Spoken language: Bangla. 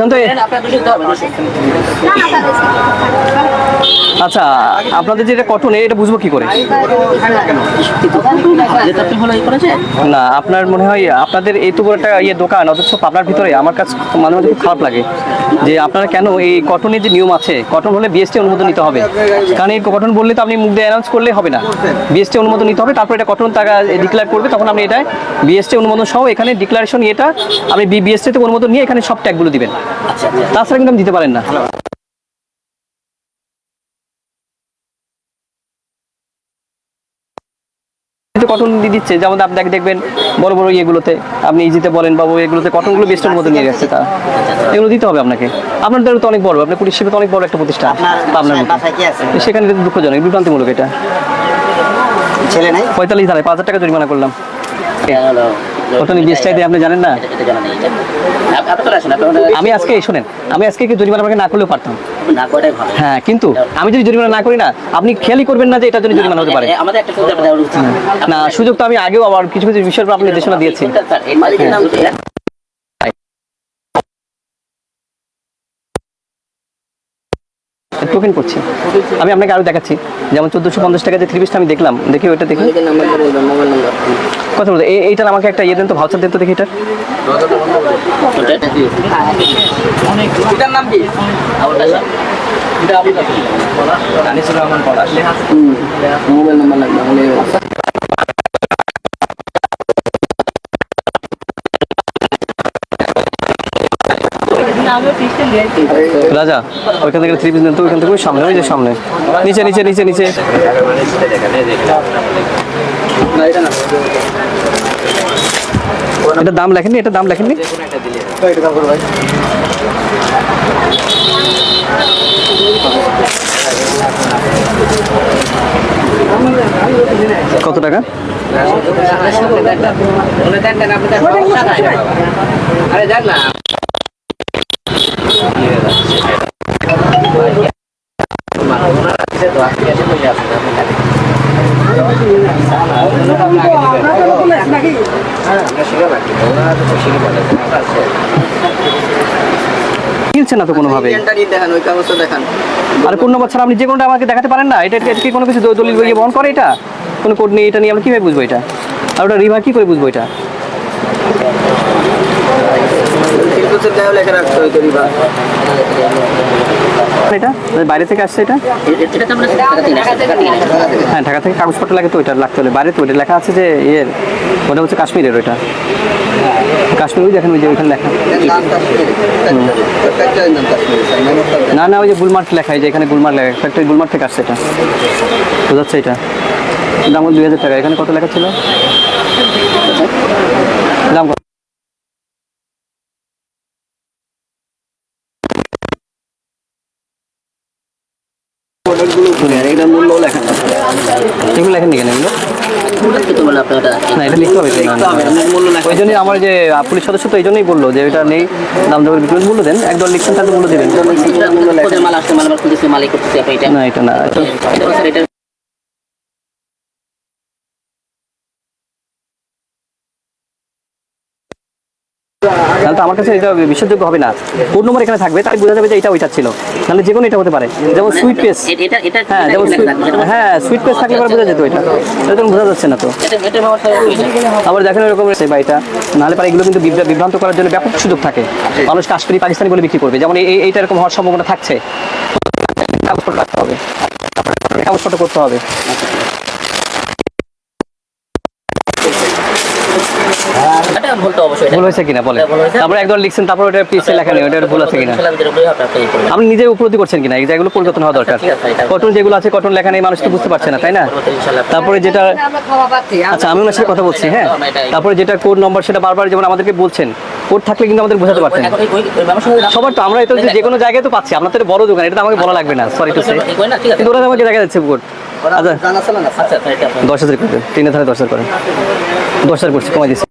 বুঝলেন তো এ- আপনার দুশো দিতে হবে দুশো আচ্ছা আপনাদের যেটা কটন এটা বুঝব কি করে? না, আপনার মনে হয় আপনাদের এই তো একটা ইয়ে দোকান, অথচ পাবনার ভিতরে আমার কাছে মাঝে মাঝে খুব খারাপ লাগে যে আপনারা কেন এই কটনের যে নিয়ম আছে কটন হলে বিএসটি অনুমোদন নিতে হবে। কারণ এই কটন বললে তো আপনি মুখ দিয়ে অ্যানাউন্স করলে হবে না। বিএসটি অনুমোদন নিতে হবে, তারপর এটা কটন টাকা ডিক্লেয়ার করবে, তখন আপনি এটা বিএসটি অনুমোদন সহ এখানে ডিক্লারেশন এটা আপনি বিএসটিতে অনুমোদন নিয়ে এখানে সব ট্যাগগুলো দিবেন। তাছাড়া কিন্তু আপনি দিতে পারেন না। কিন্তু কটন দিচ্ছে। যেমন আপনি দেখ- দেখবেন বড় বড় ইয়েগুলোতে আপনি ইজিতে বলেন বাবু এগুলোতে কটনগুলো বেস্টের মধ্যে নিয়ে যাচ্ছে তা এগুলো দিতে হবে আপনাকে। আপনাদের তো অনেক বড়। আপনার পুলিশ সেবা তো অনেক বড় একটা প্রতিষ্ঠান। আপনার সেখানে কিন্তু দুঃখজনক। বিভ্রান্তিমূলক এটা। ছেলে নাই? পঁয়তাল্লিশ ধারায় পাঁচ হাজার টাকা জরিমানা করলাম। বিএসটাই দিয়ে আপনি জানেন না? এটা জানা নেই আমি আজকে শোনেন আমি আজকে কি জরিমানা আমাকে না করলেও পারতাম? না করাটাই ভালো। হ্যাঁ কিন্তু আমি যদি জরিমানা না করি না আপনি খেয়ালই করবেন না যে এটার জন্য জরিমানা হতে পারে। আমাদের একটা সুবিধা দেওয়া উচিত। না সুযোগ তো আমি আগেও আবার কিছু কিছু বিষয়ের উপর আপনি নির্দেশনা দিয়েছি? টোকেন করছি। আমি আপনাকে আরও দেখাচ্ছি। যেমন চোদ্দোশো পঞ্চাশ টাকা যে থ্রি পিসটা আমি দেখলাম দেখি ওইটা দেখি। কথা বলতে এই- এইটার আমাকে একটা ইয়ে দেন তো ভাউচার দেন তো দেখি এটার। এটার নাম কি? এটা মোবাইল নাম্বার লাগবে রাজা ওইখান থেকে থ্রি পিস দেন তো ওইখান থেকে সামনে ওই যে সামনে। নিচে নিচে নিচে নিচে। এটা দাম লেখেননি এটা দাম লেখেননি? কত টাকা। আরে কিনছে না তো কোনোভাবে? আর পূর্ণ বছর আপনি যে কোনোটা আমাকে দেখাতে পারেন না, এটা কি কোনো কিছু দলিল বহন করে এটা? কোনো কোড নেই, এটা নিয়ে আমরা কীভাবে বুঝব এটা? আর ওটা রিভার কী করে বুঝব এটা? লেখা রাখতে হয় তৈরি এটা? বাইরে থেকে আসছে এটা। হ্যাঁ ঢাকা থেকে কাগজপত্র লাগে তো ওইটা লাগতে হলে। বাইরে তো ওইটা লেখা আছে যে ইয়ের ওটা হচ্ছে কাশ্মীরের ওইটা। কাশ্মীর ওই দেখেন ওই যে ওইখানে লেখা। না না ওই যে গুলমার্ক লেখা যে এখানে গুলমার্ক লেখা ফ্যাক্টরি গুলমার্ক থেকে আসছে এটা। বোঝাচ্ছে এটা। দাম দুই হাজার টাকা। এখানে কত লেখা ছিল? দাম কত? এটা মূল্য লেখা এগুলো লেখেন কেন এগুলো? কিন্তু বলে আপনি ওটা না এটা লিখতে হবে ওই জন্যই আমার যে পুলিশ সদস্য তো এই জন্যই বলল যে এটা নেই দাম বিক্রি মূল্য দেন একদম লিখছেন তাহলে মূল্য দেবেন। কোদের মাল আসছে? মাল আবার মালিক করতেছে আপনি এটা। না এটা না এটা এটা স্যার এটা তাহলে তো আমার কাছে এটা বিশ্বাসযোগ্য হবে না। কোড নম্বর এখানে থাকবে তাই বোঝা যাবে যে এটা ওইটা ছিল। তাহলে যে কোনো এটা হতে পারে। যেমন সুইট পেস এটা এটা হ্যাঁ যেমন হ্যাঁ সুইট পেস থাকলে পরে বোঝা যেত এটা। এটা তো বোঝা যাচ্ছে না তো। এটা এটা আবার দেখেন এরকম সেই বাড়িটা নাহলে পারে এগুলো কিন্তু বিভ্রা- বিভ্রান্ত করার জন্য ব্যাপক সুযোগ থাকে। মানুষ কাশ্মীরি পাকিস্তানি বলে বিক্রি করবে। যেমন এই এইটা এরকম হওয়ার সম্ভাবনা থাকছে। কাগজপত্র রাখতে হবে। কাগজপত্র করতে হবে। এটা অবশ্যই ভুল হয়েছে কিনা? বলে তারপরে লিখছেন তারপর ওটা পিসে লেখা নেই ভুল আছে কিনা? করবেন আপনি নিজে উপলব্ধি করছেন কিনা? এই যেগুলো পরিবর্তন হওয়া দরকার। এটা- কটন যেগুলো আছে কটন লেখা নেই মানুষ তো বুঝতে পারছে না তাই না? তারপরে যেটা আমরা খাওয়া পাচ্ছি আচ্ছা আমি ওনার সাথে কথা বলছি হ্যাঁ তারপরে যেটা কোড নম্বর সেটা বারবার যেমন আমাদেরকে বলছেন কোড থাকলে কিন্তু আমাদের বোঝাতে পারতেন। সবার তো আমরা তো যে কোনো জায়গায় তো পাচ্ছি এটা বড় দোকান এটা তো আমাকে বলা লাগবে না সরি টু সে এই কই না ঠিক আছে। কিন্তু ওরা আমাকে দেখা যাচ্ছে কোড আচ্ছা। আচ্ছা আচ্ছা দশ হাজার করে দেন। তিনের ধারে দশ হাজার করেন। দশ হাজার করছি কমাই দিচ্ছি।